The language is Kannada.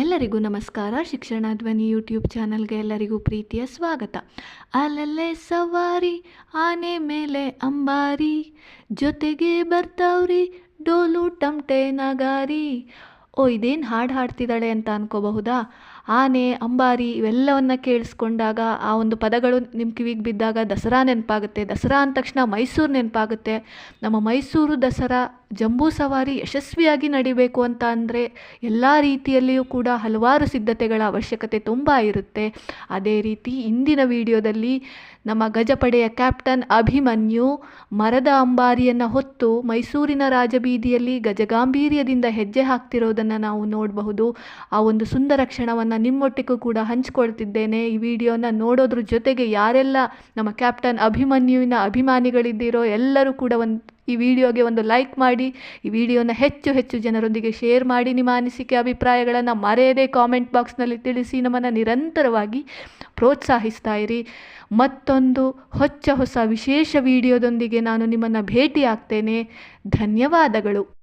ಎಲ್ಲರಿಗೂ ನಮಸ್ಕಾರ. ಶಿಕ್ಷಣ ಧ್ವನಿ ಯೂಟ್ಯೂಬ್ ಚಾನಲ್ಗೆ ಎಲ್ಲರಿಗೂ ಪ್ರೀತಿಯ ಸ್ವಾಗತ. ಅಲ್ಲಲ್ಲೇ ಸವಾರಿ, ಆನೆ ಮೇಲೆ ಅಂಬಾರಿ, ಜೊತೆಗೆ ಬರ್ತಾವ್ರಿ ಡೋಲು ಟಮಟೆ ನಗಾರಿ. ಓ ಇದೇನು ಹಾಡು ಹಾಡ್ತಿದ್ದಾಳೆ ಅಂತ ಅನ್ಕೋಬಹುದಾ? ಆನೆ, ಅಂಬಾರಿ ಇವೆಲ್ಲವನ್ನ ಕೇಳಿಸ್ಕೊಂಡಾಗ ಆ ಒಂದು ಪದಗಳು ನಿಮ್ಮ ಕಿವಿಗೆ ಬಿದ್ದಾಗ ದಸರಾ ನೆನಪಾಗುತ್ತೆ. ದಸರಾ ಅಂದ ತಕ್ಷಣ ಮೈಸೂರು ನೆನಪಾಗುತ್ತೆ. ನಮ್ಮ ಮೈಸೂರು ದಸರಾ ಜಂಬೂ ಸವಾರಿ ಯಶಸ್ವಿಯಾಗಿ ನಡಿಬೇಕು ಅಂತ ಅಂದರೆ ಎಲ್ಲ ರೀತಿಯಲ್ಲಿಯೂ ಕೂಡ ಹಲವಾರು ಸಿದ್ಧತೆಗಳ ಅವಶ್ಯಕತೆ ತುಂಬ ಇರುತ್ತೆ. ಅದೇ ರೀತಿ ಇಂದಿನ ವಿಡಿಯೋದಲ್ಲಿ ನಮ್ಮ ಗಜಪಡೆಯ ಕ್ಯಾಪ್ಟನ್ ಅಭಿಮನ್ಯು ಮರದ ಅಂಬಾರಿಯನ್ನು ಹೊತ್ತು ಮೈಸೂರಿನ ರಾಜಬೀದಿಯಲ್ಲಿ ಗಜಗಾಂಭೀರ್ಯದಿಂದ ಹೆಜ್ಜೆ ಹಾಕ್ತಿರೋದನ್ನು ನಾವು ನೋಡಬಹುದು. ಆ ಒಂದು ಸುಂದರ ಕ್ಷಣವನ್ನು ನಿಮ್ಮೊಟ್ಟಿಗೂ ಕೂಡ ಹಂಚಿಕೊಳ್ತಿದ್ದೇನೆ. ಈ ವಿಡಿಯೋನ ನೋಡೋದ್ರ ಜೊತೆಗೆ ಯಾರೆಲ್ಲ ನಮ್ಮ ಕ್ಯಾಪ್ಟನ್ ಅಭಿಮನ್ಯುವಿನ ಅಭಿಮಾನಿಗಳಿದ್ದೀರೋ ಎಲ್ಲರೂ ಕೂಡ ಒಂದು ಈ ವಿಡಿಯೋಗೆ ಒಂದು ಲೈಕ್ ಮಾಡಿ, ಈ ವಿಡಿಯೋನ ಹೆಚ್ಚು ಹೆಚ್ಚು ಜನರೊಂದಿಗೆ ಶೇರ್ ಮಾಡಿ. ನಿಮ್ಮ ಅನಿಸಿಕೆ, ಅಭಿಪ್ರಾಯಗಳನ್ನು ಮರೆಯದೇ ಕಾಮೆಂಟ್ ಬಾಕ್ಸ್ನಲ್ಲಿ ತಿಳಿಸಿ. ನಮ್ಮನ್ನು ನಿರಂತರವಾಗಿ ಪ್ರೋತ್ಸಾಹಿಸ್ತಾ ಇರಿ. ಮತ್ತೊಂದು ಹೊಚ್ಚ ಹೊಸ ವಿಶೇಷ ವಿಡಿಯೋದೊಂದಿಗೆ ನಾನು ನಿಮ್ಮನ್ನು ಭೇಟಿ ಆಗ್ತೇನೆ ಧನ್ಯವಾದಗಳು.